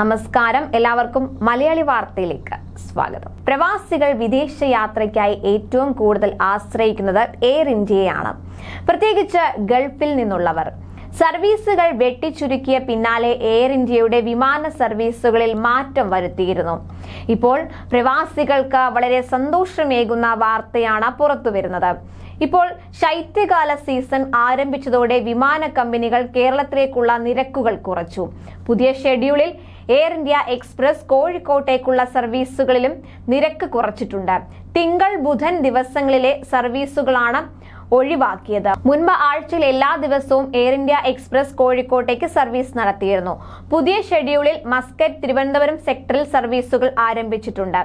നമസ്കാരം. എല്ലാവർക്കും മലയാളി വാർത്തയിലേക്ക് സ്വാഗതം. പ്രവാസികൾ വിദേശ യാത്രയ്ക്കായി ഏറ്റവും കൂടുതൽ ആശ്രയിക്കുന്നത് എയർ ഇന്ത്യയാണ് പ്രത്യേകിച്ച് ഗൾഫിൽ നിന്നുള്ളവർ. സർവീസുകൾ വെട്ടിച്ചുരുക്കിയ പിന്നാലെ എയർ ഇന്ത്യയുടെ വിമാന സർവീസുകളിൽ മാറ്റം വരുത്തിയിരുന്നു. ഇപ്പോൾ പ്രവാസികൾക്ക് വളരെ സന്തോഷമേകുന്ന വാർത്തയാണ് പുറത്തുവരുന്നത്. ഇപ്പോൾ ശൈത്യകാല സീസൺ ആരംഭിച്ചതോടെ വിമാന കമ്പനികൾ കേരളത്തിലേക്കുള്ള നിരക്കുകൾ കുറച്ചു. പുതിയ ഷെഡ്യൂളിൽ എയർ ഇന്ത്യ എക്സ്പ്രസ് കോഴിക്കോട്ടേക്കുള്ള സർവീസുകളിലും നിരക്ക് കുറച്ചിട്ടുണ്ട്. തിങ്കൾ ബുധൻ ദിവസങ്ങളിലെ സർവീസുകളാണ് ഒഴിവാക്കിയത്. മുൻപ് ആഴ്ചയിൽ എല്ലാ ദിവസവും എയർ ഇന്ത്യ എക്സ്പ്രസ് കോഴിക്കോട്ടേക്ക് സർവീസ് നടത്തിയിരുന്നു. പുതിയ ഷെഡ്യൂളിൽ മസ്കറ്റ് തിരുവനന്തപുരം സെക്ടറിൽ സർവീസുകൾ ആരംഭിച്ചിട്ടുണ്ട്.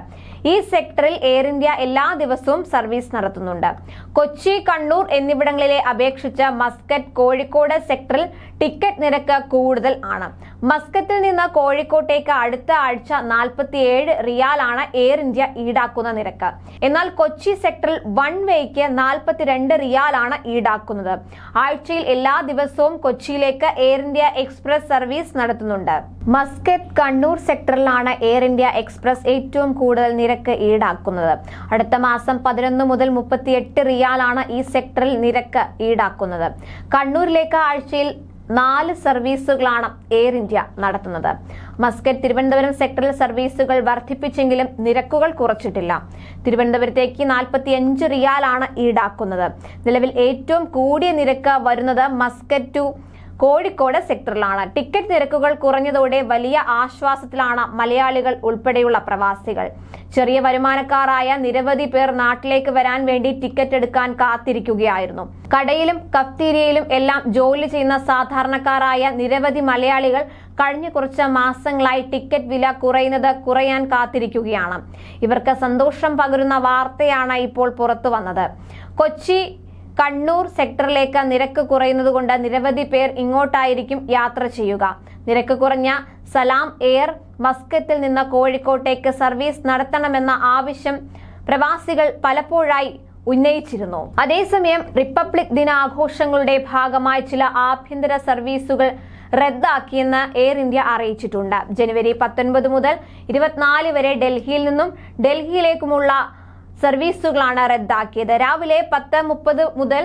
ഈ സെക്ടറിൽ എയർ ഇന്ത്യ എല്ലാ ദിവസവും സർവീസ് നടത്തുന്നുണ്ട്. കൊച്ചി കണ്ണൂർ എന്നിവിടങ്ങളിലെ അപേക്ഷിച്ച് മസ്കറ്റ് കോഴിക്കോട് സെക്ടറിൽ ടിക്കറ്റ് നിരക്ക് കൂടുതൽ ആണ്. മസ്കറ്റിൽ നിന്ന് കോഴിക്കോട്ടേക്ക് അടുത്ത ആഴ്ച നാൽപ്പത്തിയേഴ് റിയാലാണ് എയർ ഇന്ത്യ ഈടാക്കുന്ന നിരക്ക്. എന്നാൽ കൊച്ചി സെക്ടറിൽ വൺ വേക്ക് നാൽപ്പത്തിരണ്ട് റിയാലാണ് ഈടാക്കുന്നത്. ആഴ്ചയിൽ എല്ലാ ദിവസവും കൊച്ചിയിലേക്ക് എയർ ഇന്ത്യ എക്സ്പ്രസ് സർവീസ് നടത്തുന്നുണ്ട്. മസ്കറ്റ് കണ്ണൂർ സെക്ടറിലാണ് എയർ ഇന്ത്യ എക്സ്പ്രസ് ഏറ്റവും കൂടുതൽ നിരക്ക് ഈടാക്കുന്നത്. അടുത്ത മാസം പതിനൊന്ന് മുതൽ മുപ്പത്തിയെട്ട് റിയാലാണ് ഈ സെക്ടറിൽ നിരക്ക് ഈടാക്കുന്നത്. കണ്ണൂരിലേക്ക് ആഴ്ചയിൽ നാല് സർവീസുകളാണ് എയർ ഇന്ത്യ നടത്തുന്നത്. മസ്കറ്റ് തിരുവനന്തപുരം സെക്ടറിൽ സർവീസുകൾ വർദ്ധിപ്പിച്ചെങ്കിലും നിരക്കുകൾ കുറച്ചിട്ടില്ല. തിരുവനന്തപുരത്തേക്ക് നാൽപ്പത്തിയഞ്ച് റിയാലാണ് ഈടാക്കുന്നത്. നിലവിൽ ഏറ്റവും കൂടിയ നിരക്ക് വരുന്നത് മസ്കറ്റ് ടു കോഴിക്കോട് സെക്ടറിലാണ്. ടിക്കറ്റ് നിരക്കുകൾ കുറഞ്ഞതോടെ വലിയ ആശ്വാസത്തിലാണ് മലയാളികൾ ഉൾപ്പെടെയുള്ള പ്രവാസികൾ. ചെറിയ വരുമാനക്കാരായ നിരവധി പേർ നാട്ടിലേക്ക് വരാൻ വേണ്ടി ടിക്കറ്റ് എടുക്കാൻ കാത്തിരിക്കുകയായിരുന്നു. കടയിലും കഫ്തീരിയയിലും എല്ലാം ജോലി ചെയ്യുന്ന സാധാരണക്കാരായ നിരവധി മലയാളികൾ കഴിഞ്ഞ കുറച്ച് മാസങ്ങളായി ടിക്കറ്റ് വില കുറയുന്നത് കുറയാൻ കാത്തിരിക്കുകയാണ്. ഇവർക്ക് സന്തോഷം പകരുന്ന വാർത്തയാണ് ഇപ്പോൾ പുറത്തു വന്നത് കൊച്ചി കണ്ണൂർ സെക്ടറിലേക്ക് നിരക്ക് കുറയുന്നത് കൊണ്ട് നിരവധി പേർ ഇങ്ങോട്ടായിരിക്കും യാത്ര ചെയ്യുക. നിരക്ക് കുറഞ്ഞ സലാം എയർ മസ്കത്തിൽ നിന്ന് കോഴിക്കോട്ടേക്ക് സർവീസ് നടത്തണമെന്ന ആവശ്യം പ്രവാസികൾ പലപ്പോഴായി ഉന്നയിച്ചിരുന്നു. അതേസമയം റിപ്പബ്ലിക് ദിനാഘോഷങ്ങളുടെ ഭാഗമായി ചില ആഭ്യന്തര സർവീസുകൾ റദ്ദാക്കിയെന്ന് എയർ ഇന്ത്യ അറിയിച്ചിട്ടുണ്ട്. ജനുവരി പത്തൊൻപത് മുതൽ ഇരുപത്തിനാല് വരെ ഡൽഹിയിൽ നിന്നും ഡൽഹിയിലേക്കുമുള്ള സർവീസുകളാണ് റദ്ദാക്കിയത്. രാവിലെ പത്ത് മുപ്പത് മുതൽ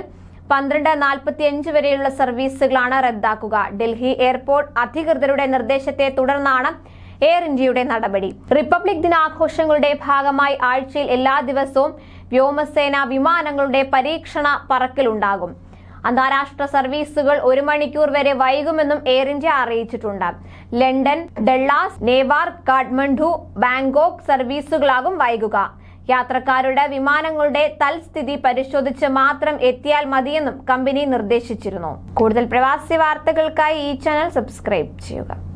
പന്ത്രണ്ട് നാൽപ്പത്തി അഞ്ച് വരെയുള്ള സർവീസുകളാണ് റദ്ദാക്കുക. ഡൽഹി എയർപോർട്ട് അധികൃതരുടെ നിർദ്ദേശത്തെ തുടർന്നാണ് എയർ ഇന്ത്യയുടെ നടപടി. റിപ്പബ്ലിക് ദിനാഘോഷങ്ങളുടെ ഭാഗമായി ആഴ്ചയിൽ എല്ലാ ദിവസവും വ്യോമസേന വിമാനങ്ങളുടെ പരീക്ഷണ പറക്കലുണ്ടാകും. അന്താരാഷ്ട്ര സർവീസുകൾ ഒരു മണിക്കൂർ വരെ വൈകുമെന്നും എയർ ഇന്ത്യ അറിയിച്ചിട്ടുണ്ട്. London Dallas Newark Kathmandu Bangkok സർവീസുകളാകും വൈകുക. യാത്രക്കാരുടെ വിമാനങ്ങളുടെ തൽസ്ഥിതി പരിശോധിച്ച് മാത്രം എത്തിയാൽ മതിയെന്നും കമ്പനി നിർദ്ദേശിച്ചിരുന്നു. കൂടുതൽ പ്രവാസി വാർത്തകൾക്കായി ഈ ചാനൽ സബ്സ്ക്രൈബ് ചെയ്യുക.